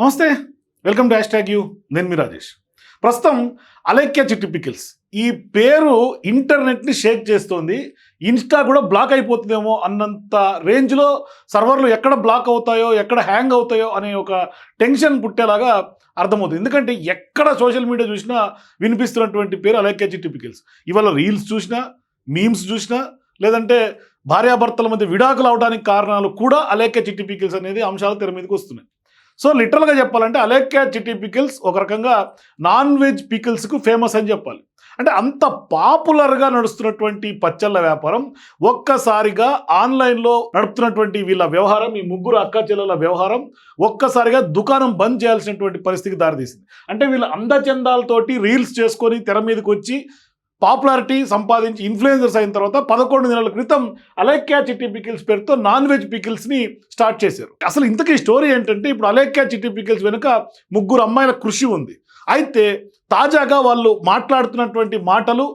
నమస్తే welcome to hash tag you నేను మీ రాజేష్. ప్రస్తుతం అలేఖ్య చిట్టి పికిల్స్. ఈ పేరు ఇంటర్నెట్ని షేక్ చేస్తోంది. ఇన్స్టా కూడా బ్లాక్ అయిపోతుందేమో అన్నంత రేంజ్లో సర్వర్లు ఎక్కడ బ్లాక్ అవుతాయో ఎక్కడ హ్యాంగ్ అవుతాయో అనే ఒక టెన్షన్ పుట్టేలాగా అర్థమవుతుంది. ఎందుకంటే ఎక్కడ సోషల్ మీడియా చూసినా వినిపిస్తున్నటువంటి పేరు అలేఖ్య చిట్టి పికిల్స్. ఇవాళ రీల్స్ చూసినా మీమ్స్ చూసినా లేదంటే భార్యాభర్తల మధ్య విడాకులు అవడానికి కారణాలు కూడా అలేఖ్య చిట్టి పికిల్స్ అనేది అంశాలు తెర మీదకి వస్తున్నాయి. సో లిటరల్గా చెప్పాలంటే అలేఖ్య చిటీ పికిల్స్ ఒక రకంగా నాన్ వెజ్ పికిల్స్కు ఫేమస్ అని చెప్పాలి. అంటే అంత పాపులర్గా నడుస్తున్నటువంటి పచ్చళ్ళ వ్యాపారం ఒక్కసారిగా ఆన్లైన్లో నడుపుతున్నటువంటి వీళ్ళ వ్యవహారం ఈ ముగ్గురు అక్క చెల్లెల వ్యవహారం ఒక్కసారిగా దుకాణం బంద్ చేయాల్సినటువంటి పరిస్థితికి దారితీసింది. అంటే వీళ్ళు అందచందాలతోటి రీల్స్ చేసుకొని తెర మీదకి వచ్చి పాపులారిటీ సంపాదించి ఇన్ఫ్లుయెన్సర్స్ అయిన తర్వాత పదకొండు నెలల క్రితం అలేక్యా చిట్టి పికిల్స్ పేరుతో నాన్ వెజ్ పికిల్స్ని స్టార్ట్ చేశారు. అసలు ఇంతకీ స్టోరీ ఏంటంటే ఇప్పుడు అలేక్యా చిట్టి పికిల్స్ వెనుక ముగ్గురు అమ్మాయిల కృషి ఉంది. అయితే తాజాగా వాళ్ళు మాట్లాడుతున్నటువంటి మాటలు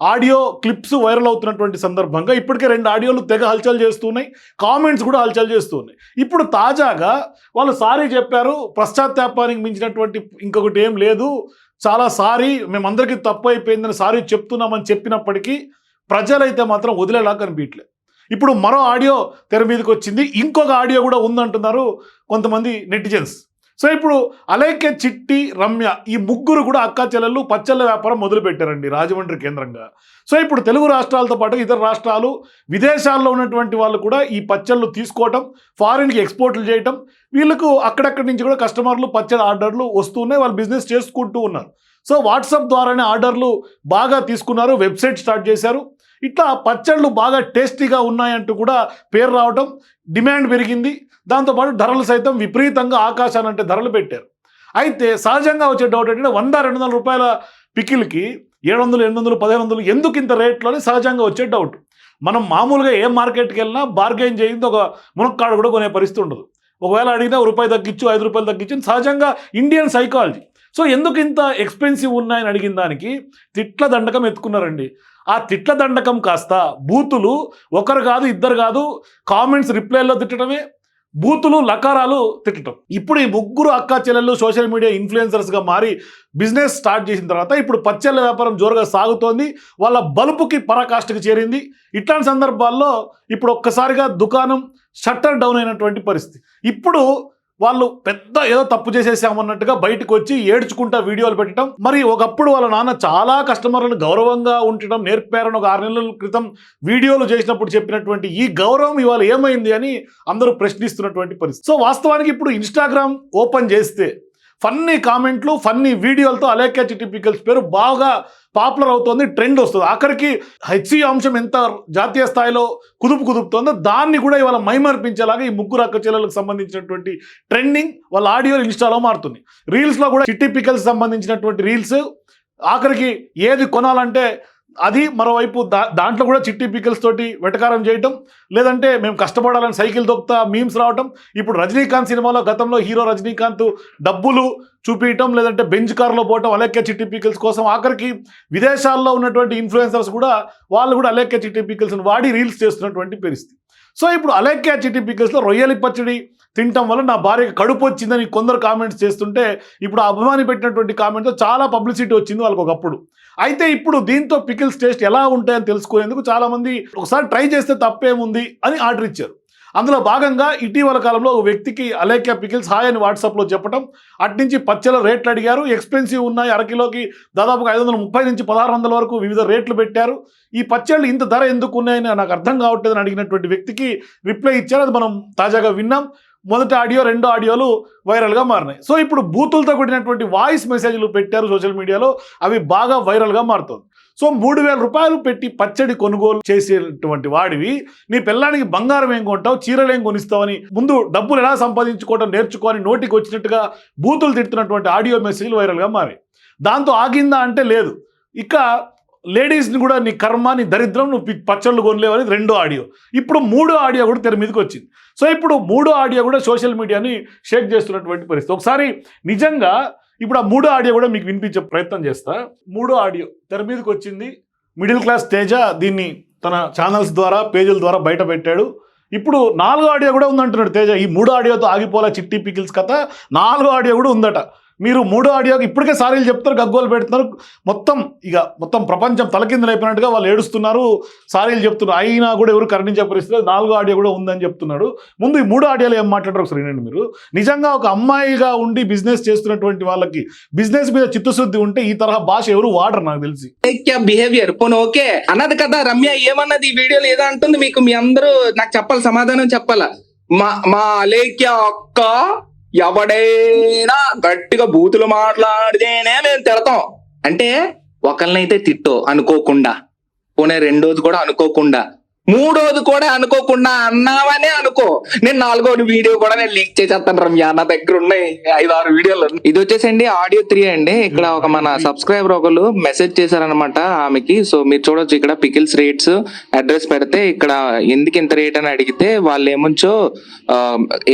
ఆడియో క్లిప్స్ వైరల్ అవుతున్నటువంటి సందర్భంగా ఇప్పటికే రెండు ఆడియోలు తెగ హల్చల్ చేస్తున్నాయి కామెంట్స్ కూడా హల్చల్ చేస్తున్నాయి. ఇప్పుడు తాజాగా వాళ్ళు సారీ చెప్పారు పశ్చాత్తాపానికి మించినటువంటి ఇంకొకటి ఏం లేదు చాలా సారీ మేమందరికీ తప్పు అయిపోయిందని సారీ చెప్తున్నామని చెప్పినప్పటికీ ప్రజలైతే మాత్రం వదిలేలా కనిపించలే ఇప్పుడు మరో ఆడియో తెర మీదకి వచ్చింది. ఇంకొక ఆడియో కూడా ఉందంటున్నారు కొంతమంది నెటిజన్స్. సో ఇప్పుడు అలేఖ్య చిట్టి రమ్య ఈ ముగ్గురు కూడా అక్కా చెల్లెళ్ళు పచ్చళ్ళ వ్యాపారం మొదలుపెట్టారండి రాజమండ్రి కేంద్రంగా. సో ఇప్పుడు తెలుగు రాష్ట్రాలతో పాటు ఇతర రాష్ట్రాలు విదేశాల్లో ఉన్నటువంటి వాళ్ళు కూడా ఈ పచ్చళ్ళు తీసుకోవటం ఫారిన్కి ఎక్స్పోర్ట్లు చేయటం వీళ్ళకు అక్కడక్కడి నుంచి కూడా కస్టమర్లు పచ్చడి ఆర్డర్లు వస్తున్నాయి వాళ్ళు బిజినెస్ చేసుకుంటూ ఉన్నారు. సో వాట్సాప్ ద్వారానే ఆర్డర్లు బాగా తీసుకున్నారు వెబ్సైట్ స్టార్ట్ చేశారు. ఇట్లా పచ్చళ్ళు బాగా టేస్టీగా ఉన్నాయంటూ కూడా పేరు రావటం డిమాండ్ పెరిగింది. దాంతోపాటు ధరలు సైతం విపరీతంగా ఆకాశానంటే ధరలు పెట్టారు. అయితే సహజంగా వచ్చే డౌట్ ఏంటంటే వంద రెండు వందల రూపాయల పికిల్కి ఏడు వందలు ఎనిమిది వందలు పదిహేను వందలు ఎందుకు ఇంత రేట్లో అని సహజంగా వచ్చే డౌట్ మనం మామూలుగా ఏ మార్కెట్కి వెళ్ళినా బార్గెయిన్ చేయింది ఒక మునక్కాడు కూడా కొనే పరిస్థితి ఉండదు. ఒకవేళ అడిగినా రూపాయి తగ్గించు ఐదు రూపాయలు తగ్గించు సహజంగా ఇండియన్ సైకాలజీ సో ఎందుకు ఇంత ఎక్స్పెన్సివ్ ఉన్నాయని అడిగిన దానికి తిట్ల దండకం ఎత్తుకున్నారండి. ఆ తిట్ల దండకం కాస్త బూతులు ఒకరు కాదు ఇద్దరు కాదు కామెంట్స్ రిప్లైల్లో తిట్టడమే బూతులు లకారాలు తిట్టడం. ఇప్పుడు ఈ ముగ్గురు అక్క చెల్లెళ్ళు సోషల్ మీడియా ఇన్ఫ్లుయెన్సర్స్గా మారి బిజినెస్ స్టార్ట్ చేసిన తర్వాత ఇప్పుడు పచ్చళ్ళ వ్యాపారం జోరుగా సాగుతోంది. వాళ్ళ బలుపుకి పరాకాష్ఠకి చేరింది. ఇట్లాంటి సందర్భాల్లో ఇప్పుడు ఒక్కసారిగా దుకాణం షట్టర్ డౌన్ అయినటువంటి పరిస్థితి. ఇప్పుడు వాళ్ళు పెద్ద ఏదో తప్పు చేసేసామన్నట్టుగా బయటకు వచ్చి ఏడ్చుకుంటా వీడియోలు పెట్టడం. మరి ఒకప్పుడు వాళ్ళ నాన్న చాలా కస్టమర్లను గౌరవంగా ఉండటం నేర్పారని ఒక ఆరు నెలల క్రితం వీడియోలు చేసినప్పుడు చెప్పినటువంటి ఈ గౌరవం ఇవాళ ఏమైంది అని అందరూ ప్రశ్నిస్తున్నటువంటి పరిస్థితి. సో వాస్తవానికి ఇప్పుడు ఇన్స్టాగ్రామ్ ఓపెన్ చేస్తే ఫన్నీ కామెంట్లు ఫన్నీ వీడియోలతో అలేఖ్య చిటిపికల్స్ పేరు బాగా పాపులర్ అవుతోంది ట్రెండ్ వస్తుంది. ఆఖరికి హెచ్సి అంశం ఎంత జాతీయ స్థాయిలో కుదుపు కుదుపుతోందో దాన్ని కూడా ఇవాళ మైమర్పించేలాగా ఈ ముగ్గురు అక్క చెల్లెలకు సంబంధించినటువంటి ట్రెండింగ్ వాళ్ళ ఆడియో ఇన్స్టాలో మారుతుంది. రీల్స్లో కూడా చిట్టి పికల్స్ సంబంధించినటువంటి రీల్స్ ఆఖరికి ఏది కొనాలంటే అది మరోవైపు దా దాంట్లో కూడా చిట్టి పికిల్స్ తోటి వెటకారం చేయటం లేదంటే మేము కష్టపడాలని సైకిల్ దొక్కుతా మీమ్స్ రావటం ఇప్పుడు రజనీకాంత్ సినిమాలో గతంలో హీరో రజనీకాంత్ డబ్బులు చూపించటం లేదంటే బెంచ్ కార్లో పోవటం అలేఖ్య చిట్టి పికిల్స్ కోసం ఆఖరికి విదేశాల్లో ఉన్నటువంటి ఇన్ఫ్లుయెన్సర్స్ కూడా వాళ్ళు కూడా అలేఖ్య చిట్టి పికిల్స్ని వాడి రీల్స్ చేస్తున్నటువంటి పరిస్థితి. సో ఇప్పుడు అలేఖ్య చిట్టి పికల్స్లో రొయ్యలి పచ్చడి తినటం వల్ల నా భార్యకి కడుపు వచ్చిందని కొందరు కామెంట్స్ చేస్తుంటే ఇప్పుడు ఆ అభిమాని పెట్టినటువంటి కామెంట్తో చాలా పబ్లిసిటీ వచ్చింది వాళ్ళకి ఒకప్పుడు. అయితే ఇప్పుడు దీంతో పికిల్స్ టేస్ట్ ఎలా ఉంటాయని తెలుసుకునేందుకు చాలామంది ఒకసారి ట్రై చేస్తే తప్పేముంది అని ఆర్డర్ ఇచ్చారు. అందులో భాగంగా ఇటీవల కాలంలో ఒక వ్యక్తికి అలేఖ్య పికిల్స్ హాయ్ అని వాట్సాప్లో చెప్పడం అట్నుంచి పచ్చల రేట్లు అడిగారు. ఎక్స్పెన్సివ్ ఉన్నాయి. అరకిలోకి దాదాపుగా ఐదు వందల ముప్పై నుంచి పదహారు వందల వరకు వివిధ రేట్లు పెట్టారు. ఈ పచ్చళ్ళు ఇంత ధర ఎందుకు ఉన్నాయని నాకు అర్థం కావట్లేదని అడిగినటువంటి వ్యక్తికి రిప్లై ఇచ్చారు. అది మనం తాజాగా విన్నాం. మొదటి ఆడియో రెండో ఆడియోలు వైరల్గా మారినాయి. సో ఇప్పుడు బూతులతో కూడినటువంటి వాయిస్ మెసేజ్లు పెట్టారు సోషల్ మీడియాలో. అవి బాగా వైరల్గా మారుతుంది. సో మూడు వేల రూపాయలు పెట్టి పచ్చడి కొనుగోలు చేసేటువంటి వాడివి. నీ పిల్లానికి బంగారం ఏం కొంటావు చీరలు ఏం కొనిస్తావని ముందు డబ్బులు ఎలా సంపాదించుకోవటం నేర్చుకొని నోటికి వచ్చినట్టుగా బూతులు తిడుతున్నటువంటి ఆడియో మెసేజ్లు వైరల్గా మారాయి. దాంతో ఆగిందా అంటే లేదు. ఇక లేడీస్ని కూడా నీ కర్మ నీ దరిద్రం నువ్వు పచ్చళ్ళు కొనలేవు అనేది రెండో ఆడియో. ఇప్పుడు మూడో ఆడియో కూడా తెర మీదకి వచ్చింది. సో ఇప్పుడు మూడో ఆడియో కూడా సోషల్ మీడియాని షేక్ చేస్తున్నటువంటి పరిస్థితి. ఒకసారి నిజంగా ఇప్పుడు ఆ మూడో ఆడియో కూడా మీకు వినిపించే ప్రయత్నం చేస్తా. మూడో ఆడియో తెర మీదకి వచ్చింది. మిడిల్ క్లాస్ తేజ దీన్ని తన ఛానల్స్ ద్వారా పేజీల ద్వారా బయట పెట్టాడు. ఇప్పుడు నాలుగో ఆడియో కూడా ఉందంటున్నాడు తేజ. ఈ మూడో ఆడియోతో ఆగిపోలే చిట్టి పికిల్స్ కథ. నాలుగో ఆడియో కూడా ఉందట. మీరు మూడో ఆడియోకి ఇప్పటికే సారీలు చెప్తారు గగ్గోలు పెడుతున్నారు. మొత్తం ఇక మొత్తం ప్రపంచం తలకిందులైపోయినట్టుగా వాళ్ళు ఏడుస్తున్నారు. సారీలు చెప్తున్నారు. అయినా కూడా ఎవరు కరుణించే పరిస్థితి నాలుగో ఆడియో కూడా ఉందని చెప్తున్నాడు. ముందు ఈ మూడో ఆడియోలో ఏం మాట్లాడరు ఒకసారి వినండి మీరు. నిజంగా ఒక అమ్మాయిగా ఉండి బిజినెస్ చేస్తున్నటువంటి వాళ్ళకి బిజినెస్ మీద చిత్తశుద్ధి ఉంటే ఈ తరహా భాష ఎవరు వాడరు నాకు తెలిసి. బిహేవియర్ పోను ఓకే. అన్నది కదా రమ్య ఏమన్నది? ఈ వీడియోలో ఏదో అంటుంది మీకు మీ అందరూ. నాకు చెప్పాలి సమాధానం చెప్పాలా? మా మా అలేఖ్య అక్క ఎవడైనా గట్టిగా బూతులు మాట్లాడితేనే మేము తిడతాం. అంటే ఒకరినైతే తిట్టో అనుకోకుండా. పోనీ రెండోది కూడా అనుకోకుండా. మూడోది కూడా అనుకోకుండా అన్నావనే అనుకో. నేను నాలుగోది వీడియో కూడా నేను లీక్ చేసేస్తాను రమ్య నా దగ్గర ఉన్నాయి ఐదు ఆరు వీడియోలు. ఇది వచ్చేసండి ఆడియో త్రీ అండి. ఇక్కడ ఒక మన సబ్స్క్రైబర్ ఒకరు మెసేజ్ చేశారనమాట ఆమెకి. సో మీరు చూడొచ్చు ఇక్కడ పికిల్స్ రేట్స్ అడ్రస్ పెడితే ఇక్కడ ఎందుకు ఇంత రేట్ అని అడిగితే వాళ్ళు ఏముంచో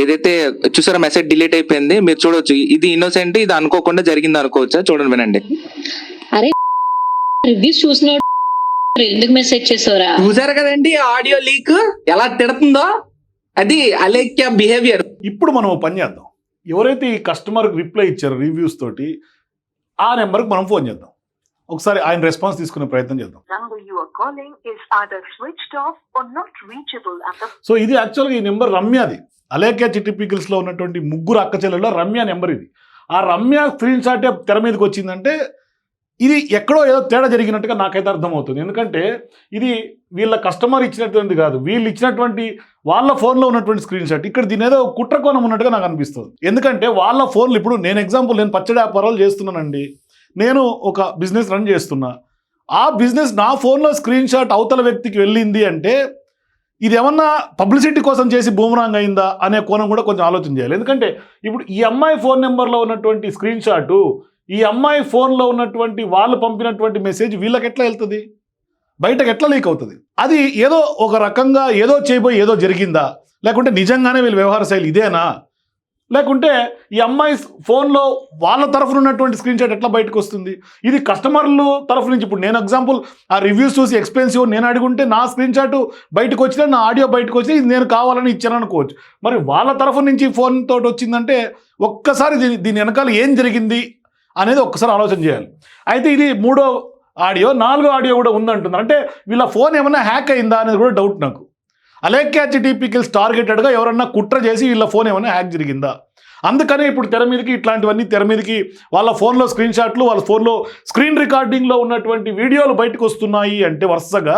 ఏదైతే చూసారా మెసేజ్ డిలీట్ అయిపోయింది మీరు చూడొచ్చు. ఇది ఇన్నోసెంట్ ఇది అనుకోకుండా జరిగింది అనుకోవచ్చా? చూడండి వినండి. రివ్యూస్ చూసినాడు ఎందుకు మెసేజ్ చేసావురా చూసారు కదండి ఆడియో లీక్ ఎలా తిడుతుందో? అది అలేఖ్య బిహేవియర్ ఇప్పుడు మనం పని చేద్దాం. ఎవరైతే ఈ కస్టమర్కి రిప్లై ఇచ్చారో రివ్యూస్ తోటి ఆ నెంబర్కి మనం ఫోన్ చేద్దాం. ఒకసారి ఆయన రెస్పాన్స్ తీసుకునే ప్రయత్నం చేద్దాం. Number you are calling is either switched off or not reachable at the so ఇది యాక్చువల్గా ఈ నెంబర్ రమ్యది. అలేఖ్య చిట్టి పికిల్స్లో ఉన్నటువంటి ముగ్గురు అక్క చెల్లెల్లో రమ్య నెంబర్ ఇది. ఆ రమ్య స్క్రీన్ షాటే తెర మీదకి వచ్చిందంటే ఇది ఎక్కడో ఏదో తేడా జరిగినట్టుగా నాకైతే అర్థమవుతుంది. ఎందుకంటే ఇది వీళ్ళ కస్టమర్ ఇచ్చినటువంటి కాదు. వీళ్ళు ఇచ్చినటువంటి వాళ్ళ ఫోన్లో ఉన్నటువంటి స్క్రీన్ షాట్. ఇక్కడ దీని ఏదో కుట్ర కోణం ఉన్నట్టుగా నాకు అనిపిస్తుంది. ఎందుకంటే వాళ్ళ ఫోన్లు ఇప్పుడు నేను ఎగ్జాంపుల్ నేను పచ్చడి వ్యాపారాలు చేస్తున్నానండి. నేను ఒక బిజినెస్ రన్ చేస్తున్నా. ఆ బిజినెస్ నా ఫోన్లో స్క్రీన్ షాట్ అవతల వ్యక్తికి వెళ్ళింది అంటే ఇది ఏమన్నా పబ్లిసిటీ కోసం చేసి బూమరాంగ్ అయిందా అనే కోణం కూడా కొంచెం ఆలోచన చేయాలి. ఎందుకంటే ఇప్పుడు ఈ అమ్మాయి ఫోన్ నెంబర్లో ఉన్నటువంటి స్క్రీన్ షాటు ఈ అమ్మాయి ఫోన్లో ఉన్నటువంటి వాళ్ళు పంపినటువంటి మెసేజ్ వీళ్ళకి ఎట్లా వెళ్తుంది? బయటకు ఎట్లా లీక్ అవుతుంది? అది ఏదో ఒక రకంగా ఏదో చేయబోయి ఏదో జరిగిందా? లేకుంటే నిజంగానే వీళ్ళ వ్యవహార శైలి ఇదేనా? లేకుంటే ఈ అమ్మాయి ఫోన్లో వాళ్ళ తరఫున ఉన్నటువంటి స్క్రీన్ షాట్ ఎట్లా బయటకు వస్తుంది? ఇది కస్టమర్లు తరఫు నుంచి ఇప్పుడు నేను ఎగ్జాంపుల్ ఆ రివ్యూస్ చూసి ఎక్స్పెన్సివ్ నేను అడుగుంటే నా స్క్రీన్ షాట్ బయటకు వచ్చినా నా ఆడియో బయటకు వచ్చినా ఇది నేను కావాలని ఇచ్చాను అనుకోవచ్చు. మరి వాళ్ళ తరఫు నుంచి ఫోన్ తోటి వచ్చిందంటే ఒక్కసారి దీని దీని వెనకాల ఏం జరిగింది? అనేది ఒక్కసారి ఆలోచన చేయాలి. అయితే ఇది మూడో ఆడియో నాలుగో ఆడియో కూడా ఉందంటున్నారు. అంటే వీళ్ళ ఫోన్ ఏమైనా హ్యాక్ అయిందా అనేది కూడా డౌట్ నాకు. అలేక్యాచ్ టీపీకిల్స్ టార్గెటెడ్గా ఎవరన్నా కుట్ర చేసి వీళ్ళ ఫోన్ ఏమైనా హ్యాక్ జరిగిందా? అందుకనే ఇప్పుడు తెర మీదకి ఇట్లాంటివన్నీ తెర మీదకి వాళ్ళ ఫోన్లో స్క్రీన్ షాట్లు వాళ్ళ ఫోన్లో స్క్రీన్ రికార్డింగ్లో ఉన్నటువంటి వీడియోలు బయటకు వస్తున్నాయి అంటే వరుసగా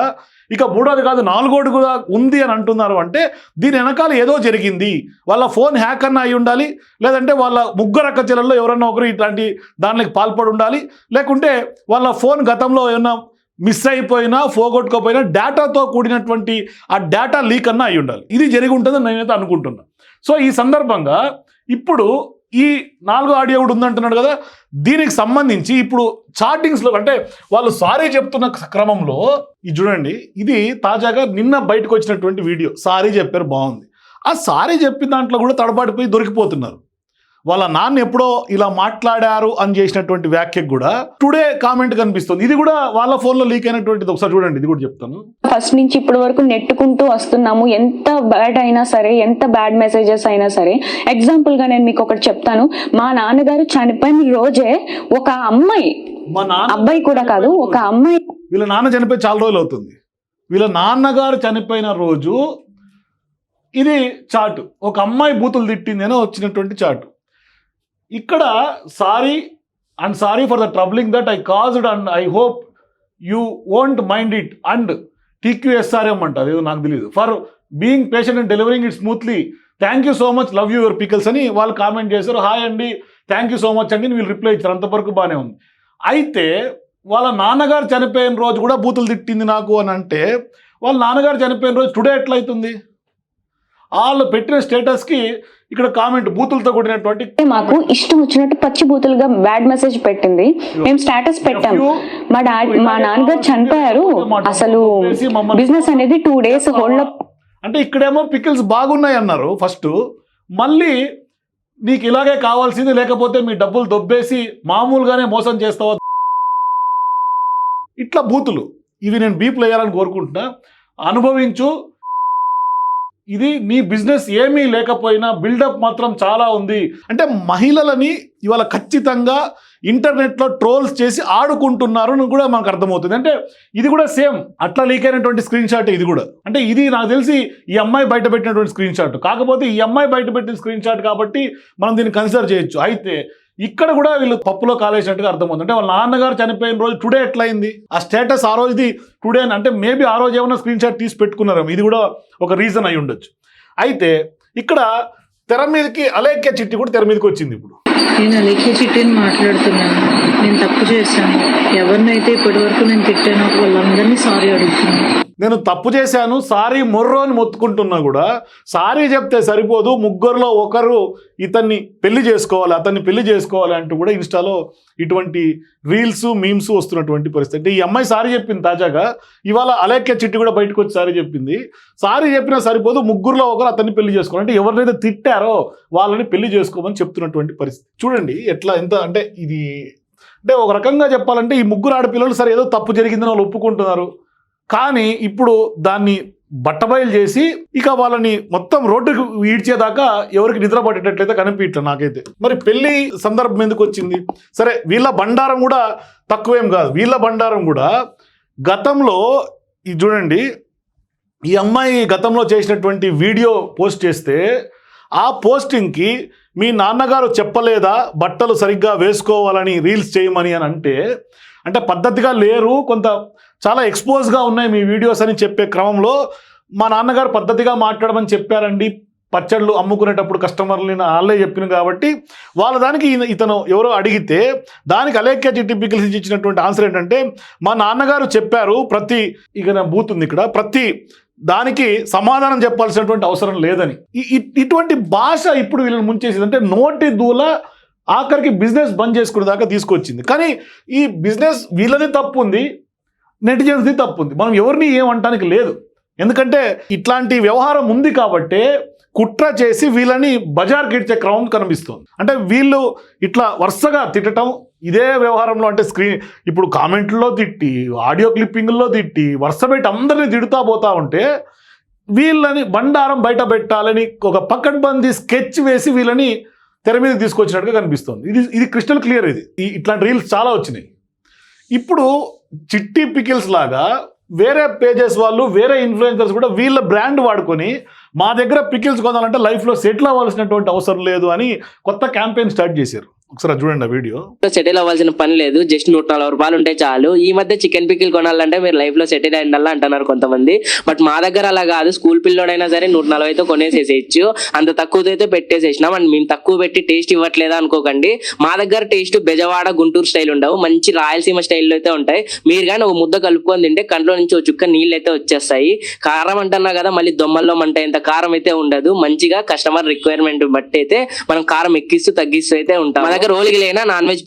ఇక మూడోది కాదు నాలుగోది కూడా ఉంది అని అంటున్నారు అంటే దీని వెనకాల ఏదో జరిగింది. వాళ్ళ ఫోన్ హ్యాక్ అన్న అయి ఉండాలి లేదంటే వాళ్ళ ముగ్గురు అక్క చెల్లెల్లో ఎవరన్నా ఒకరు ఇట్లాంటి దానికి పాల్పడి ఉండాలి లేకుంటే వాళ్ళ ఫోన్ గతంలో ఏమన్నా మిస్ అయిపోయినా పోగొట్టుకోపోయినా డేటాతో కూడినటువంటి ఆ డేటా లీక్ అన్న అయి ఉండాలి. ఇది జరిగి ఉంటుందని నేనైతే అనుకుంటున్నాను సో ఈ సందర్భంగా ఇప్పుడు ఈ నాలుగో ఆడియో కూడా ఉందంటున్నాడు కదా. దీనికి సంబంధించి ఇప్పుడు చాటింగ్స్లో అంటే వాళ్ళు సారీ చెప్తున్న క్రమంలో ఇది చూడండి ఇది తాజాగా నిన్న బయటకు వచ్చినటువంటి వీడియో. సారీ చెప్పారు బాగుంది. ఆ సారీ చెప్పిన దాంట్లో కూడా తడబాటిపోయి దొరికిపోతున్నారు. వాళ్ళ నాన్న ఎప్పుడో ఇలా మాట్లాడారు అని చేసినటువంటి వ్యాఖ్యకు కూడా టుడే కామెంట్ కనిపిస్తుంది. ఇది కూడా వాళ్ళ ఫోన్లో లీక్ అయినటువంటిది. ఒకసారి చూడండి ఇది కూడా చెప్తాను. ఫస్ట్ నుంచి ఇప్పటి వరకు నెట్టుకుంటూ వస్తున్నాము. ఎంత బ్యాడ్ అయినా సరే ఎంత బ్యాడ్ మెసేజెస్ అయినా సరే ఎగ్జాంపుల్గా నేను మీకు ఒకటి చెప్తాను. మా నాన్నగారు చనిపోయిన రోజే ఒక అమ్మాయి మా నాన్న అబ్బాయి కూడా కాదు ఒక అమ్మాయి. వీళ్ళ నాన్న చనిపోయి చాలా రోజులు అవుతుంది. వీళ్ళ నాన్నగారు చనిపోయిన రోజు ఇది చాటు. ఒక అమ్మాయి బూతులు తిట్టింది అని వచ్చినటువంటి చాటు. ఇక్కడ sorry and sorry for the troubling that I caused and I hope you won't mind it and TQSRM అంటారు ఏదో నాకు తెలియదు for being patient and delivering it smoothly thank you so much love you your pickles అని వాళ్ళు comment చేశారు. Hi అండి thank you so much అండి అని వీళ్ళు రిప్లై ఇచ్చారు. అంతవరకు బాగానే ఉంది. అయితే వాళ్ళ నాన్నగారు చనిపోయిన రోజు కూడా బూతులు తిట్టింది నాకు అని అంటే వాళ్ళ నాన్నగారు చనిపోయిన రోజు టుడే ఎట్లయితుంది? వాళ్ళు పెట్టిన స్టేటస్కి ఇక్కడ కామెంట్ బూతులతో కూడినటువంటి మాకు ఇష్టం వచ్చినట్టు పచ్చి బూతులుగా బ్యాడ్ మెసేజ్ పెట్టింది. మేము స్టేటస్ పెట్టాం. మా డాడీ మా నాన్నగారు చనిపోయారు. అసలు బిజినెస్ అనేది టూ డేస్ హోల్డ్ అంటే ఇక్కడేమో పికిల్స్ బాగున్నాయి అన్నారు ఫస్ట్ మళ్ళీ నీకు ఇలాగే కావాల్సింది లేకపోతే మీ డబ్బులు దొబ్బేసి మామూలుగానే మోసం చేస్తావా? ఇట్లా బూతులు. ఇవి నేను బీప్లు వేయాలని కోరుకుంటున్నా. అనుభవించు. ఇది మీ బిజినెస్ ఏమీ లేకపోయినా బిల్డప్ మాత్రం చాలా ఉంది. అంటే మహిళలని ఇవాళ ఖచ్చితంగా ఇంటర్నెట్లో ట్రోల్స్ చేసి ఆడుకుంటున్నారు అని కూడా మనకు అర్థమవుతుంది. అంటే ఇది కూడా సేమ్. అట్లా లీక్ అయినటువంటి స్క్రీన్ షాట్ ఇది కూడా. అంటే ఇది నాకు తెలిసి ఈ అమ్మాయి బయట పెట్టినటువంటి స్క్రీన్ షాట్. కాకపోతే ఈ అమ్మాయి బయట పెట్టిన స్క్రీన్ షాట్ కాబట్టి మనం దీన్ని కన్సిడర్ చేయొచ్చు. అయితే ఇక్కడ కూడా వీళ్ళు తప్పులో కాలేసినట్టుగా అర్థమవుతుంది. అంటే వాళ్ళ నాన్నగారు చనిపోయిన రోజు టుడే ఎట్లయింది? ఆ స్టేటస్ ఆ రోజుది టుడే అని అంటే మేబీ ఆ రోజు ఏమైనా స్క్రీన్ షాట్ తీసి పెట్టుకున్నారేమో ఇది కూడా ఒక రీజన్ అయి ఉండొచ్చు. అయితే ఇక్కడ తెర మీదకి అలేఖ్య చిట్టి కూడా తెర మీదకి వచ్చింది ఇప్పుడు. నేను అలేఖ్య చిట్టిని మాట్లాడుతున్నాను. నేను తప్పు చేశాను. ఎవరినైతే ఇప్పటి వరకు నేను తిట్టానో వాళ్ళందరినీ సారీ అడుగుతున్నాను. నేను తప్పు చేశాను సారీ మొర్రో అని మొత్తుకుంటున్నా కూడా సారీ చెప్తే సరిపోదు ముగ్గురులో ఒకరు ఇతన్ని పెళ్ళి చేసుకోవాలి అతన్ని పెళ్ళి చేసుకోవాలి అంటూ కూడా ఇన్స్టాలో ఇటువంటి రీల్స్ మీమ్స్ వస్తున్నటువంటి పరిస్థితి. అంటే ఈ అమ్మాయి సారీ చెప్పింది తాజాగా ఇవాళ అలేఖ్య చిట్టి కూడా బయటకు వచ్చి సారీ చెప్పింది. సారీ చెప్పినా సరిపోదు ముగ్గురులో ఒకరు అతన్ని పెళ్ళి చేసుకోవాలి. అంటే ఎవరినైతే తిట్టారో వాళ్ళని పెళ్ళి చేసుకోమని చెప్తున్నటువంటి పరిస్థితి. చూడండి ఎట్లా ఎంత అంటే ఇది అంటే ఒక రకంగా చెప్పాలంటే ఈ ముగ్గురు ఆడపిల్లలు సరే ఏదో తప్పు జరిగిందని వాళ్ళు ఒప్పుకుంటున్నారు. కానీ ఇప్పుడు దాన్ని బట్టబయలు చేసి ఇక వాళ్ళని మొత్తం రోడ్డుకు ఈడ్చేదాకా ఎవరికి నిద్ర పట్టేటట్లయితే కనిపించట్లేదు నాకైతే. మరి పెళ్ళి సందర్భం ఎందుకు వచ్చింది? సరే వీళ్ళ బండారం కూడా తక్కువేం కాదు. వీళ్ళ బండారం కూడా గతంలో ఇది చూడండి ఈ అమ్మాయి గతంలో చేసినటువంటి వీడియో పోస్ట్ చేస్తే ఆ పోస్టింగ్కి మీ నాన్నగారు చెప్పలేదా? బట్టలు సరిగ్గా వేసుకోవాలని రీల్స్ చేయమని అని అంటే అంటే పద్ధతిగా లేరు కొంత చాలా ఎక్స్పోజ్గా ఉన్నాయి మీ వీడియోస్ అని చెప్పే క్రమంలో. మా నాన్నగారు పద్ధతిగా మాట్లాడమని చెప్పారండి. పచ్చళ్ళు అమ్ముకునేటప్పుడు కస్టమర్లు వాళ్ళే చెప్పిన కాబట్టి వాళ్ళ దానికి ఇతను ఎవరో అడిగితే దానికి అలేఖ్య టిపికల్స్ ఇచ్చినటువంటి ఆన్సర్ ఏంటంటే మా నాన్నగారు చెప్పారు ప్రతి ఇక నా బూత్ ఉంది ఇక్కడ ప్రతి దానికి సమాధానం చెప్పాల్సినటువంటి అవసరం లేదని. ఇటువంటి భాష ఇప్పుడు వీళ్ళని ముంచేసింది అంటే నోటి దూల ఆఖరికి బిజినెస్ బంద్ చేసుకునే దాకా తీసుకొచ్చింది. కానీ ఈ బిజినెస్ వీళ్ళది తప్పు ఉంది నెటిజన్స్ది తప్పు ఉంది మనం ఎవరిని ఏమంటానికి లేదు. ఎందుకంటే ఇట్లాంటి వ్యవహారం ఉంది కాబట్టే కుట్ర చేసి వీళ్ళని బజార్కి ఇచ్చే క్రమం కనిపిస్తుంది. అంటే వీళ్ళు ఇట్లా వరుసగా తిట్టడం ఇదే వ్యవహారంలో అంటే స్క్రీన్ ఇప్పుడు కామెంట్లో తిట్టి ఆడియో క్లిప్పింగ్లో తిట్టి వరుస పెట్టి అందరినీ తిడుతా పోతా ఉంటే వీళ్ళని బండారం బయట పెట్టాలని ఒక పక్కడ్బందీ స్కెచ్ వేసి వీళ్ళని తెర మీద తీసుకొచ్చినట్టుగా కనిపిస్తుంది. ఇది ఇది క్రిస్టల్ క్లియర్ ఇది. ఇట్లాంటి రీల్స్ చాలా వచ్చినాయి. ఇప్పుడు చిట్టి పికిల్స్ లాగా వేరే పేజెస్ వాళ్ళు వేరే ఇన్ఫ్లుయెన్సర్స్ కూడా వీళ్ళ బ్రాండ్ వాడుకొని మా దగ్గర పికిల్స్ కొనాలంటే లైఫ్లో సెటిల్ అవ్వాల్సినటువంటి అవసరం లేదు అని కొత్త క్యాంపెయిన్ స్టార్ట్ చేశారు. ఒకసారి చూడండి వీడియో. సెటిల్ అవ్వాల్సిన పని లేదు జస్ట్ నూట నలభై రూపాయలు ఉంటే చాలు. ఈ మధ్య చికెన్ పిక్కిల్ కొనాలంటే మీరు లైఫ్లో సెటిల్ అయిందల్లా అంటున్నారు కొంతమంది. బట్ మా దగ్గర అలా కాదు స్కూల్ పిల్లోడైనా సరే నూట నలభైతో కొనేసేసేయచ్చు. అంత తక్కువతో అయితే పెట్టేసేసినాం. అండ్ మేము తక్కువ పెట్టి టేస్ట్ ఇవ్వట్లేదా అనుకోకండి. మా దగ్గర టేస్ట్ బెజవాడ గుంటూరు స్టైల్ ఉండవు. మంచి రాయలసీమ స్టైల్లో అయితే ఉంటాయి. మీరు కానీ ఒక ముద్ద కలుపుకొని తింటే కంట్లో నుంచి ఒక చుక్క నీళ్ళు అయితే వచ్చేస్తాయి. కారం అంటున్నా కదా మళ్ళీ దొమ్మల్లో మంట ఇంత కారం అయితే ఉండదు. మంచిగా కస్టమర్ రిక్వైర్మెంట్ బట్టి అయితే మనం కారం ఎక్కిస్తూ తగ్గిస్తూ అయితే ఉంటాం దగ్గర రోలికి లేనా? నాన్ వెజ్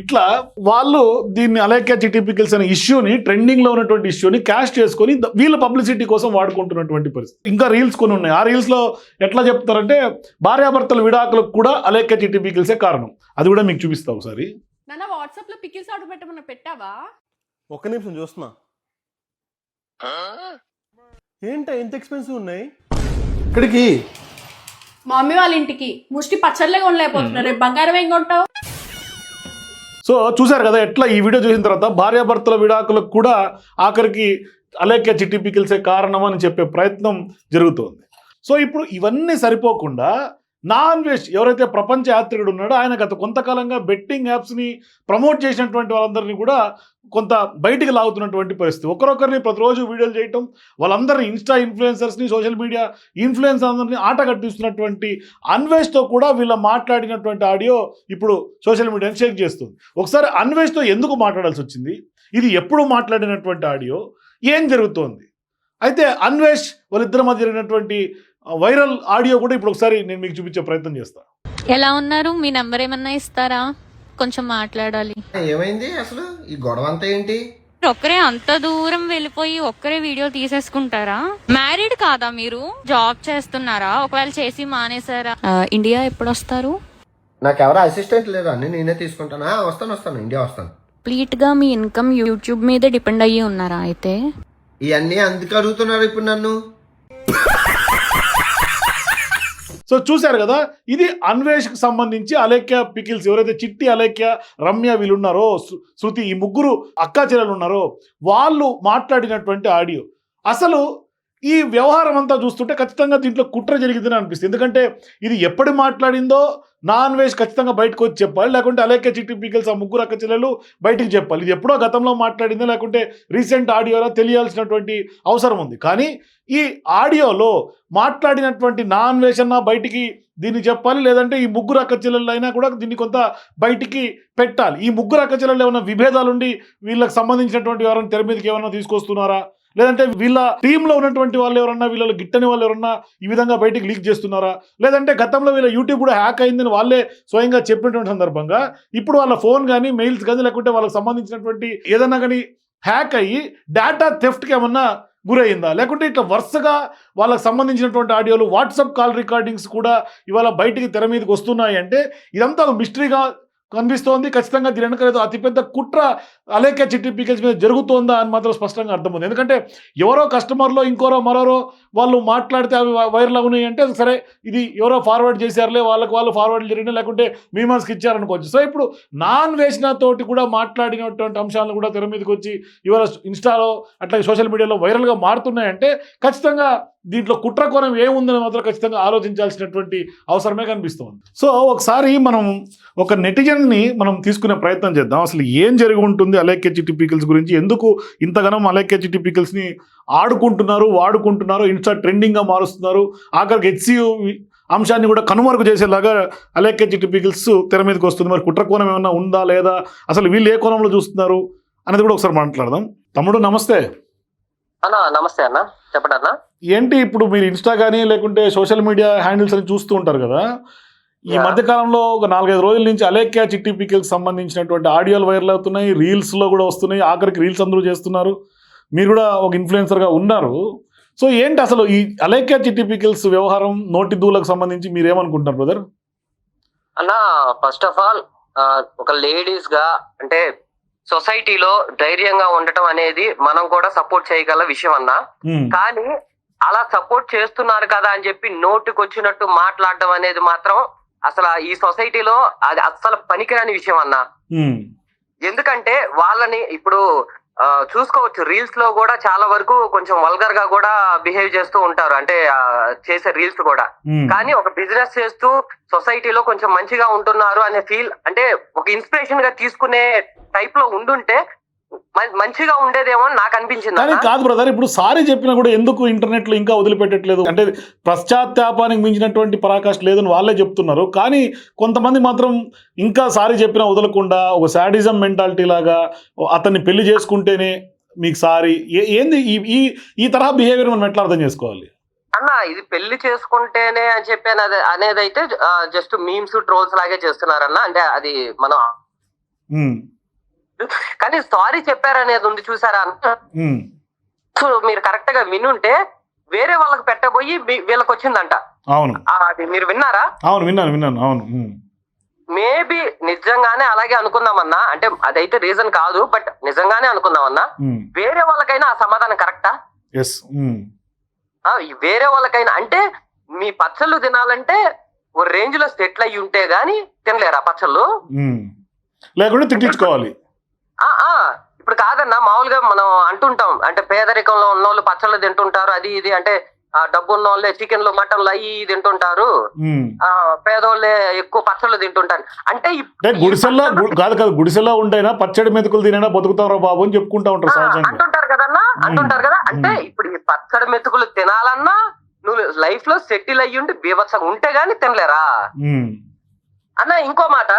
ఇట్లా వాళ్ళు దీన్ని అలేఖ్య చిట్టి పికిల్స్ అనే ఇష్యూని ట్రెండింగ్లో ఉన్నటువంటి ఇష్యూని క్యాష్ చేసుకొని వీళ్ళ పబ్లిసిటీ కోసం వాడుకుంటున్నటువంటి పరిస్థితి. ఇంకా రీల్స్ కొన్ని ఉన్నాయి. ఆ రీల్స్లో ఎట్లా చెప్తారంటే భార్యాభర్తల విడాకులకు కూడా అలేఖ్య చిట్టి పికిల్సే కారణం. అది కూడా మీకు చూపిస్తా ఒకసారి. నాన్న వాట్సాప్లో పికిల్స్ ఆర్డర్ పెట్టమన్నా పెట్టావా? ఒక్క నిమిషం చూస్తున్నా. ఏంట ఎంత ఎక్స్పెన్సివ్ ఉన్నాయి? ఇక్కడికి మా మమ్మీ వాళ్ళ ఇంటికి ముష్టి పచ్చళ్ళే కొనలేకపోతున్నారు రేపు బంగారం ఏం కొంటావు? సో చూశారు కదా ఎట్లా ఈ వీడియో చూసిన తర్వాత భార్యాభర్తల విడాకులకు కూడా ఆఖరికి అలేఖ్య చిట్టి పికిల్సే కారణం అని చెప్పే ప్రయత్నం జరుగుతోంది. సో ఇప్పుడు ఇవన్నీ సరిపోకుండా నాన్ వెజ్ ఎవరైతే ప్రపంచ యాత్రికుడు ఉన్నాడో ఆయన గత కొంతకాలంగా బెట్టింగ్ యాప్స్ని ప్రమోట్ చేసినటువంటి వాళ్ళందరినీ కూడా కొంత బయటికి లాగుతున్నటువంటి పరిస్థితి. ఒకరొకరిని ప్రతిరోజు వీడియోలు చేయటం వాళ్ళందరినీ ఇన్స్టా ఇన్ఫ్లుయెన్సర్స్ని సోషల్ మీడియా ఇన్ఫ్లుయెన్స్ అందరినీ ఆట కట్టిస్తున్నటువంటి అన్వేష్తో కూడా వీళ్ళ మాట్లాడినటువంటి ఆడియో ఇప్పుడు సోషల్ మీడియాని షేర్ చేస్తుంది. ఒకసారి అన్వేష్తో ఎందుకు మాట్లాడాల్సి వచ్చింది? ఇది ఎప్పుడు మాట్లాడినటువంటి ఆడియో? ఏం జరుగుతోంది? అయితే అన్వేష్ వాళ్ళిద్దరి మధ్య జరిగినటువంటి వైరల్ ఆడియో కూడా ఇప్పుడు ఒకసారి నేను మీకు చూపించే ప్రయత్నం చేస్తాను ఎలా ఉన్నారు? మీ నెంబర్ ఏమన్నా ఇస్తారా? కొంచెం మాట్లాడాలి. ఏమైంది అసలు? ఈ గొడవ అంతా ఏంటి? ఒక్కరే అంత దూరం వెళ్ళిపోయి ఒక్కరే వీడియో తీసేసుకుంటారా? మ్యారీడ్ కాదా మీరు? జాబ్ చేస్తున్నారా? ఒకవేళ చేసి మానేసారా ఇండియా ఎప్పుడు వస్తారు నాకెవరో అసిస్టెంట్ లేదు అన్ని నేనే తీసుకుంటానా. వస్తాను వస్తాను. ఇండియా వస్తాను. కంప్లీట్గా మీ ఇన్కమ్ యూట్యూబ్ మీద డిపెండ్ అయ్యి ఉన్నారా అయితే? ఇవన్నీ అందుకు అడుగుతున్నారు ఇప్పుడు నన్ను? సో చూశారు కదా ఇది అన్వేష్కి సంబంధించి అలేఖ్య పికిల్స్ ఎవరైతే చిట్టి అలేఖ్య రమ్య వీళ్ళున్నారో శృతి ఈ ముగ్గురు అక్కా చెల్లెలు ఉన్నారో వాళ్ళు మాట్లాడినటువంటి ఆడియో. అసలు ఈ వ్యవహారం అంతా చూస్తుంటే ఖచ్చితంగా దీంట్లో కుట్ర జరిగిందని అనిపిస్తుంది. ఎందుకంటే ఇది ఎప్పుడు మాట్లాడిందో నాన్ వెజ్ ఖచ్చితంగా బయటకు వచ్చి చెప్పాలి లేకుంటే అలేఖ్య చిట్టి పీకల్స్ ఆ ముగ్గురు అక్క చెల్లెలు బయటికి చెప్పాలి. ఇది ఎప్పుడో గతంలో మాట్లాడిందో లేకుంటే రీసెంట్ ఆడియోలో తెలియాల్సినటువంటి అవసరం ఉంది. కానీ ఈ ఆడియోలో మాట్లాడినటువంటి నాన్ వెజ్ అన్న బయటికి దీన్ని చెప్పాలి లేదంటే ఈ ముగ్గురు అక్క చెల్లెళ్ళు అయినా కూడా దీన్ని కొంత బయటికి పెట్టాలి. ఈ ముగ్గురు అక్క చెల్లెళ్ళు ఏమైనా విభేదాలు ఉండి వీళ్ళకి సంబంధించినటువంటి ఎవరైనా తెర మీదకి ఏమైనా తీసుకొస్తున్నారా? లేదంటే వీళ్ళ టీంలో ఉన్నటువంటి వాళ్ళు ఎవరన్నా వీళ్ళలో గిట్టని వాళ్ళు ఎవరన్నా ఈ విధంగా బయటికి లీక్ చేస్తున్నారా? లేదంటే గతంలో వీళ్ళ యూట్యూబ్ కూడా హ్యాక్ అయిందని వాళ్ళే స్వయంగా చెప్పినటువంటి సందర్భంగా ఇప్పుడు వాళ్ళ ఫోన్ కానీ మెయిల్స్ కానీ లేకుంటే వాళ్ళకి సంబంధించినటువంటి ఏదన్నా కానీ హ్యాక్ అయ్యి డేటా థెఫ్ట్కి ఏమన్నా గురయిందా? లేకుంటే ఇట్లా వరుసగా వాళ్ళకి సంబంధించినటువంటి ఆడియోలు వాట్సాప్ కాల్ రికార్డింగ్స్ కూడా ఇవాళ బయటికి తెర మీదకి వస్తున్నాయి అంటే ఇదంతా ఒక మిస్టరీగా కనిపిస్తోంది. ఖచ్చితంగా దీని వెనక ఏదో అతిపెద్ద కుట్ర అలేఖ్య చిట్టి పీకెల్స్ మీద జరుగుతోందా అని మాత్రం స్పష్టంగా అర్థమవుతుంది. ఎందుకంటే ఎవరో కస్టమర్లో ఇంకోరో మరోరో వాళ్ళు మాట్లాడితే అవి వైరల్ అవునాయి అంటే సరే ఇది ఎవరో ఫార్వర్డ్ చేశారులే వాళ్ళకి వాళ్ళు ఫార్వర్డ్ జరిగిన లేకుంటే మీమాస్కి ఇచ్చారనుకోవచ్చు. సో ఇప్పుడు నాన్ వేసిన తోటి కూడా మాట్లాడినటువంటి అంశాలను కూడా తెర మీదకి వచ్చి ఇవాళ ఇన్స్టాలో అట్లాగే సోషల్ మీడియాలో వైరల్గా మారుతున్నాయంటే ఖచ్చితంగా దీంట్లో కుట్రకోణం ఏముందని మాత్రం ఖచ్చితంగా ఆలోచించాల్సినటువంటి అవసరమే కనిపిస్తుంది. సో ఒకసారి మనం ఒక నెటిజన్ని మనం తీసుకునే ప్రయత్నం చేద్దాం. అసలు ఏం జరిగి ఉంటుంది అలేఖ్య చిట్టి పీకిల్స్ గురించి? ఎందుకు ఇంతగానం అలేఖ్య చిట్టి పీకిల్స్ని ఆడుకుంటున్నారు వాడుకుంటున్నారు ఇన్స్టా ట్రెండింగ్గా మారుస్తున్నారు? ఆఖరికి హెచ్సియు అంశాన్ని కూడా కనుమరుగు చేసేలాగా అలేఖ్య చిట్టి పీకిల్స్ తెర మీదకి వస్తుంది. మరి కుట్రకోణం ఏమైనా ఉందా లేదా? అసలు వీళ్ళు ఏ కోణంలో చూస్తున్నారు? అనేది కూడా ఒకసారి మాట్లాడదాం. తమ్ముడు నమస్తే. అన్న నమస్తే అన్న. చెప్పండి అన్న. ఏంటి ఇప్పుడు మీరు ఇన్స్టా కానీ లేకుంటే సోషల్ మీడియా హ్యాండిల్స్ అని చూస్తూ ఉంటారు కదా? ఈ. మధ్య కాలంలో ఒక నాలుగైదు రోజుల నుంచి అలేఖ్య చిట్టి పీకిల్కి సంబంధించినటువంటి ఆడియోలు వైరల్ అవుతున్నాయి రీల్స్లో కూడా వస్తున్నాయి ఆఖరికి రీల్స్ అందరూ చేస్తున్నారు. మీరు కూడా ఒక ఇన్ఫ్లుయెన్సర్గా ఉన్నారు. సో ఏంటి అసలు ఈ అలేఖ్య చిట్టి పీకిల్స్ వ్యవహారం నోటి దూలకు సంబంధించి మీరు ఏమనుకుంటున్నారు బ్రదర్ అన్న ఫస్ట్ ఆఫ్ ఆల్ ఒక లేడీస్గా అంటే సొసైటీలో ధైర్యంగా ఉండటం అనేది మనం కూడా సపోర్ట్ చేయగల విషయం అన్న. కానీ అలా సపోర్ట్ చేస్తున్నారు కదా అని చెప్పి నోటికి వచ్చినట్టు మాట్లాడడం అనేది మాత్రం అసలు ఈ సొసైటీలో అది అస్సలు పనికిరాని విషయం అన్న. ఎందుకంటే వాళ్ళని ఇప్పుడు చూసుకోవచ్చు. రీల్స్లో కూడా చాలా వరకు కొంచెం వల్గర్గా కూడా బిహేవ్ చేస్తూ ఉంటారు. అంటే చేసే రీల్స్ కూడా. కానీ ఒక బిజినెస్ చేస్తూ సొసైటీలో కొంచెం మంచిగా ఉంటున్నారు అనే ఫీల్ అంటే ఒక ఇన్స్పిరేషన్గా తీసుకునే టైప్లో ఉండుంటే మంచిగా ఉండేదేమో నాకు అనిపించింది కానీ. కాదు బ్రదర్ ఇప్పుడు సారీ చెప్పినా కూడా ఎందుకు ఇంటర్నెట్లో ఇంకా వదిలిపెట్టట్లేదు? అంటే పశ్చాత్తాపానికి మించినటువంటి పరాకాష్ఠ లేదని వాళ్ళే చెప్తున్నారు. కానీ కొంతమంది మాత్రం ఇంకా సారీ చెప్పినా వదలకుండా ఒక శాడిజం మెంటాలిటీ లాగా అతన్ని పెళ్ళి చేసుకుంటేనే మీకు సారీ. ఏంది ఈ ఈ తరహా బిహేవియర్ మనం ఎట్లా అర్థం చేసుకోవాలి? అన్న ఇది పెళ్ళి చేసుకుంటేనే అని చెప్పి అనేది అనేది అయితే జస్ట్ మీమ్స్ ట్రోల్స్ లాగే చేస్తున్నారన్న. అంటే అది మనం కానీ సారీ చెప్పారనేది ఉంది చూసారా? సో మీరు కరెక్ట్గా వినుంటే వేరే వాళ్ళకి పెట్టబోయి వీళ్ళకి వచ్చిందంట. అవును. అది మీరు విన్నారా? అవును విన్నాను విన్నాను అవును మేబీ నిజంగానే అలాగే అనుకుందామన్నా అంటే అదైతే రీజన్ కాదు బట్ నిజంగానే అనుకుందామన్నా వేరే వాళ్ళకైనా ఆ సమాధానం కరెక్టా వేరే వాళ్ళకైనా అంటే మీ పచ్చళ్ళు తినాలంటే ఓ రేంజ్లో సెటిల్ అయ్యి ఉంటే గానీ తినలేరా పచ్చళ్ళు. లేకుంటే తిట్టించుకోవాలి. ఇప్పుడు కాదన్నా మామూలుగా మనం అంటుంటాం. అంటే పేదరికంలో ఉన్న వాళ్ళు పచ్చళ్ళు తింటుంటారు అది ఇది అంటే డబ్బు ఉన్న వాళ్ళే చికెన్లు మటన్లు అవి తింటుంటారు. పేదోళ్ళే ఎక్కువ పచ్చళ్ళు తింటుంటారు. అంటే గుడిసెల్లో కాదు కాదు గుడిసెల్లో ఉంటేనా పచ్చడి మెతుకులు తినైనా బతుకుతారా బాబు అని చెప్పుకుంటా ఉంటారు అంటుంటారు కదన్నా అంటుంటారు కదా. అంటే. ఇప్పుడు ఈ పచ్చడి మెతుకులు తినాలన్నా నువ్వు లైఫ్లో సెటిల్ అయ్యి ఉండి బీభత్సంగా ఉంటే గానీ తినలేరా? అన్న ఇంకో మాట.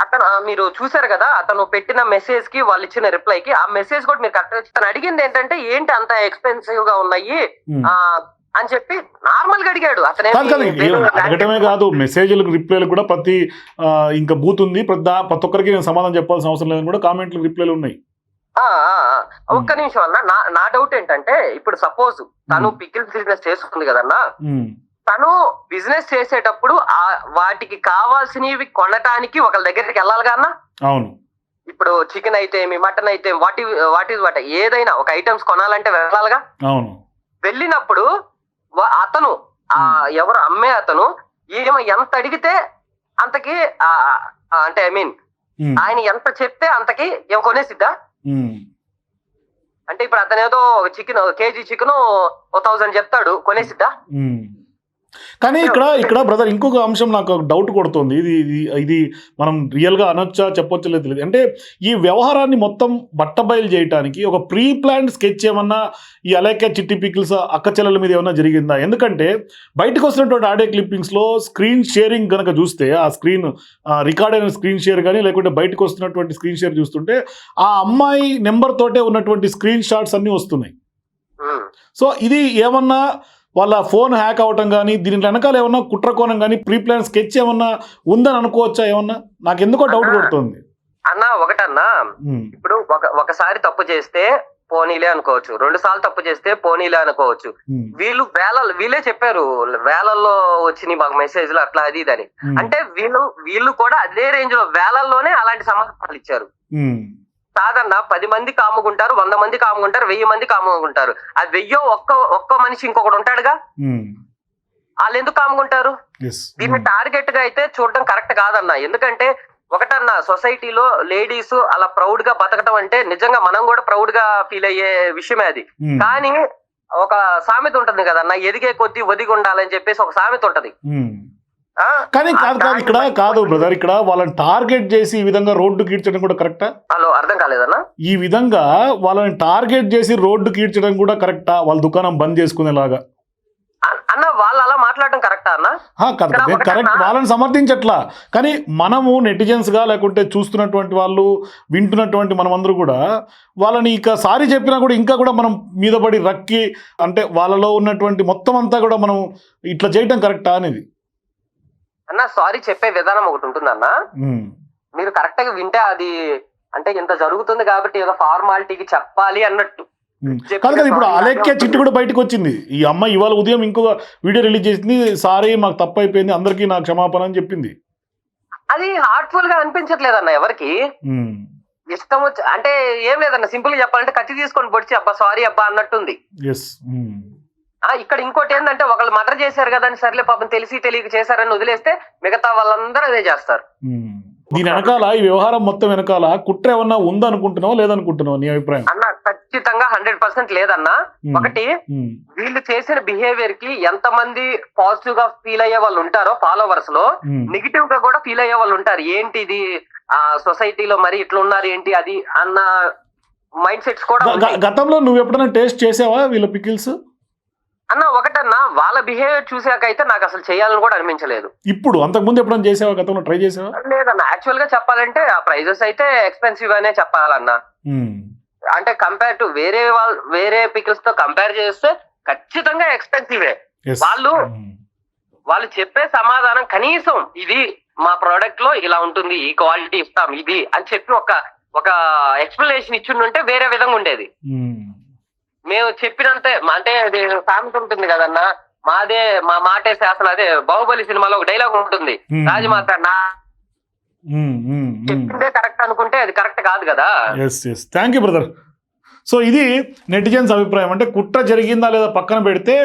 అతను మీరు చూసారు కదా అతను పెట్టిన మెసేజ్కి వాళ్ళు ఇచ్చిన రిప్లై కి ఆ మెసేజ్ కూడా మీరు కరెక్ట్ తను అడిగింది ఏంటంటే ఏంటి అంత ఎక్స్పెన్సివ్గా ఉన్నాయి? అని చెప్పి నార్మల్గా అడిగాడు. అతను కాదు అడగటమే మెసేజ్లకు రిప్లైలు కూడా ప్రతి ఇంకా బూత్ ఉంది. ప్రతి ప్రతి ఒక్కరికి నేను సమాధానం చెప్పాల్సిన అవసరం లేదని కూడా కామెంట్లు రిప్లైలు ఉన్నాయి. ఒక్క నిమిషం అన్న నా డౌట్ ఏంటంటే ఇప్పుడు సపోజ్ తను పికిల్స్ బిజినెస్ చేస్తుంది కదన్నా. తను బిజినెస్ చేసేటప్పుడు ఆ వాటికి కావాల్సినవి కొనటానికి ఒకళ్ళ దగ్గరికి వెళ్ళాలి కన్నా అవును. ఇప్పుడు చికెన్ అయితే మీ మటన్ అయితే వాటి వాటి వాటి ఏదైనా ఒక ఐటమ్స్ కొనాలంటే వెళ్ళాలిగా? అవును. వెళ్ళినప్పుడు అతను ఆ ఎవరు అమ్మే అతను ఈమె ఎంత అడిగితే అంతకి అంటే ఐ మీన్ ఆయన ఎంత చెప్తే అంతకి ఏం కొనేసిద్దా? అంటే ఇప్పుడు అతను ఏదో చికెన్ కేజీ చికెన్ ఓ థౌసండ్ చెప్తాడు కొనేసిద్దా. కానీ ఇక్కడ ఇక్కడ బ్రదర్ ఇంకొక అంశం నాకు డౌట్ కొడుతుంది. ఇది ఇది ఇది మనం రియల్గా అనొచ్చా చెప్పొచ్చో లేదు తెలియదు. అంటే ఈ వ్యవహారాన్ని మొత్తం బట్టబయలు చేయడానికి ఒక ప్రీ ప్లాన్డ్ స్కెచ్ ఏమన్నా ఈ అలేఖ్య చిట్టి పికిల్స్ అక్క చెల్లెల మీద ఏమన్నా జరిగిందా? ఎందుకంటే బయటకు వస్తున్నటువంటి ఆడియో క్లిప్పింగ్స్లో స్క్రీన్ షేరింగ్ కనుక చూస్తే ఆ స్క్రీన్ రికార్డ్ అయిన స్క్రీన్ షేర్ కానీ లేకుంటే బయటకు వస్తున్నటువంటి స్క్రీన్ షేర్ చూస్తుంటే ఆ అమ్మాయి నెంబర్ తోటే ఉన్నటువంటి స్క్రీన్ షాట్స్ అన్నీ వస్తున్నాయి. సో ఇది ఏమన్నా వాళ్ళ ఫోన్ హ్యాక్ అవటం కానీ దీని వెనకాల ఏమన్నా కుట్రకోణం కానీ ప్రీ ప్లాన్ స్కెచ్ ఏమన్నా ఉందని అనుకోవచ్చా ఏమన్నా? నాకు ఎందుకో డౌట్ కొడుతుంది. అన్న ఒకటన్నా ఇప్పుడు ఒక ఒకసారి తప్పు చేస్తే పోనీలే అనుకోవచ్చు. రెండు సార్లు తప్పు చేస్తే పోనీలే అనుకోవచ్చు. వీళ్ళు వేల వీళ్ళే చెప్పారు వేలల్లో వచ్చినాయి మాకు మెసేజ్లు అట్లా అది ఇది అని. అంటే వీళ్ళు వీళ్ళు కూడా అదే రేంజ్లో వేలల్లోనే అలాంటి సమాధానాలు ఇచ్చారు. కాదన్న పది మంది కాముకుంటారు వంద మంది కాముకుంటారు వెయ్యి మంది కాముకుంటారు ఆ వెయ్యో ఒక్క ఒక్క మనిషి ఇంకొకటి ఉంటాడుగా? వాళ్ళు ఎందుకు కాముకుంటారు దీన్ని టార్గెట్గా అయితే చూడడం కరెక్ట్ కాదన్న. ఎందుకంటే ఒకటన్నా సొసైటీలో లేడీస్ అలా ప్రౌడ్గా బతకడం అంటే నిజంగా మనం కూడా ప్రౌడ్గా ఫీల్ అయ్యే విషయమే అది. ఉమ్, కానీ ఒక సామెత ఉంటుంది కదన్న ఎదిగే కొద్దీ ఒదిగి ఉండాలని చెప్పేసి ఒక సామెత ఉంటది. ఆ? కానీ కాదు కాదు ఇక్కడ కాదు బ్రదర్ ఇక్కడ వాళ్ళని టార్గెట్ చేసి ఈ విధంగా రోడ్డు కీడ్చడం కూడా కరెక్టా హలో అర్థం కాలేదన్నా? ఈ విధంగా వాళ్ళని టార్గెట్ చేసి రోడ్డు కీడ్చడం కూడా కరెక్టా వాళ్ళ దుకాణం బంద్ చేసుకునేలాగా. అన్న వాళ్ళు అలా మాట్లాడడం కరెక్టా అన్న? హా, కాదు కరెక్ట్ వాళ్ళని సమర్థించట్లా. కానీ మనము నెటిజన్స్గా లేకుంటే చూస్తున్నటువంటి వాళ్ళు వింటున్నటువంటి మనమందరూ కూడా వాళ్ళని ఇక సారీ చెప్పినా కూడా ఇంకా కూడా మనం మీద పడి రక్కి అంటే వాళ్ళలో ఉన్నటువంటి మొత్తం అంతా కూడా మనం ఇట్లా చేయటం కరెక్టా అనేది. అన్న సారీ చెప్పే విధానం ఒకటి ఉంటుందన్న. ఉమ్, మీరు కరెక్ట్గా వింటే అది అంటే ఇంత జరుగుతుంది కాబట్టి ఏదో ఫార్మాలిటీకి చెప్పాలి అన్నట్టు. ఉమ్. కాదు కదా ఇప్పుడు అలెక్కే చిట్టు కూడా బయటకు వచ్చింది. ఈ అమ్మాయి ఇవాళ ఉదయం ఇంకొక వీడియో రిలీజ్ చేసింది సారీ మాకు తప్పు అయిపోయింది అందరికీ నాకు క్షమాపణ అని చెప్పింది. అది హార్ట్ఫుల్గా అనిపించట్లేదన్న ఎవరికి? ఉమ్, ఇష్టం వచ్చి అంటే ఏం లేదన్న సింపుల్గా చెప్పాలంటే కత్తి తీసుకొని పొడిచి అబ్బా సారీ అబ్బా అన్నట్టుంది. ఇక్కడ ఇంకోటి ఏంటంటే ఒకళ్ళు మర్డర్ చేశారు కదా అని సర్లే పాపం తెలిసి తెలియక చేశారని వదిలేస్తే మిగతా వాళ్ళందరూ అదే చేస్తారు. దీని వెనకాల ఈ వ్యవహారం మొత్తం వెనకాల కుట్ర ఏమన్నా ఉందనుకుంటున్నావా లేదనుకుంటున్నావా నీ అభిప్రాయం? అన్న ఖచ్చితంగా హండ్రెడ్ పర్సెంట్ లేదన్న. ఒకటి వీళ్ళు చేసిన బిహేవియర్కి ఎంత మంది పాజిటివ్గా ఫీల్ అయ్యే వాళ్ళు ఉంటారో ఫాలోవర్స్లో. నెగిటివ్గా కూడా ఫీల్ అయ్యే వాళ్ళు ఉంటారు. ఏంటి ఇది? ఆ సొసైటీలో మరి ఇట్లా ఉన్నారు ఏంటి అది? అన్న మైండ్ సెట్స్ కూడా. గతంలో నువ్వు ఎప్పుడైనా టేస్ట్ చేసావా వీళ్ళ పికిల్స్ బిహేవియర్ చూసాక అయితే నాకు అసలు చేయాలని కూడా అనిపించలేదు. ఇప్పుడు అంతకుముందు ఎప్పుడైనా చేసావా? గతంలో ట్రై చేసావా? లేదన్న యాక్చువల్గా చెప్పాలంటే ఆ ప్రైజెస్ అయితే ఎక్స్పెన్సివ్ అనే చెప్పాలన్న. అంటే కంపేర్ టు వేరే వాళ్ళు వేరే పికిల్స్తో కంపేర్ చేస్తే ఖచ్చితంగా ఎక్స్పెన్సివే. వాళ్ళు వాళ్ళు చెప్పే సమాధానం కనీసం ఇది మా ప్రోడక్ట్లో ఇలా ఉంటుంది ఈ క్వాలిటీ ఇస్తాం ఇది అని చెప్పి ఒక ఒక ఎక్స్ప్లెనేషన్ ఇచ్చిండుంటే వేరే విధంగా ఉండేది. మేము చెప్పినంతే అంటే అది సామెత ఉంటుంది కదన్నా మాదే మా మాటే శాసనం. అదే బాహుబలి సినిమాలో ఒక డైలాగ్ ఉంటుంది. రాజమాత నా. చెప్పిందే కరెక్ట్ అనుకుంటే అది కరెక్ట్ కాదు కదా. Yes yes thank you brother so ఇది నెటిజన్స్ అభిప్రాయం. అంటే కుట్ర జరిగిందా లేదా పక్కన పెడితే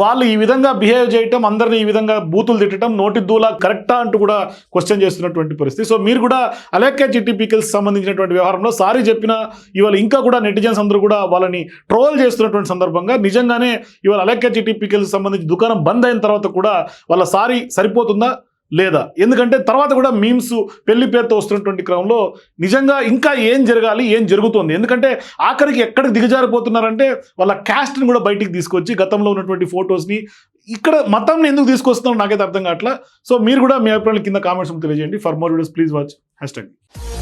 వాళ్ళు ఈ విధంగా బిహేవ్ చేయటం అందరిని ఈ విధంగా బూతులు తిట్టడం నోటి దూలా కరెక్టా అంటూ కూడా క్వశ్చన్ చేస్తున్నటువంటి పరిస్థితి. సో మీరు కూడా అలేఖ్య చిట్టి పీకిల్స్ సంబంధించినటువంటి వ్యవహారంలో సారీ చెప్పిన ఇవాళ ఇంకా కూడా నెటిజన్స్ అందరూ కూడా వాళ్ళని ట్రోల్ చేస్తున్నటువంటి సందర్భంగా నిజంగానే ఇవాళ అలేఖ్య చిట్టి పీకిల్స్ సంబంధించి దుకాణం బంద్ అయిన తర్వాత కూడా వాళ్ళ సారీ సరిపోతుందా? లేదా? ఎందుకంటే తర్వాత కూడా మీమ్స్ పెళ్ళి పేరుతో వస్తున్నటువంటి క్రమంలో నిజంగా ఇంకా ఏం జరగాలి ఏం జరుగుతోంది? ఎందుకంటే ఆఖరికి ఎక్కడికి దిగజారిపోతున్నారంటే వాళ్ళ క్యాస్ట్ని కూడా బయటికి తీసుకొచ్చి గతంలో ఉన్నటువంటి ఫొటోస్ని ఇక్కడ మతంని ఎందుకు తీసుకొస్తున్నారో నాకైతే అర్థం కావట్లా. సో మీరు కూడా మీ అభిప్రాయాలు కింద కామెంట్స్ తెలియజేయండి. For more videos please watch hash tag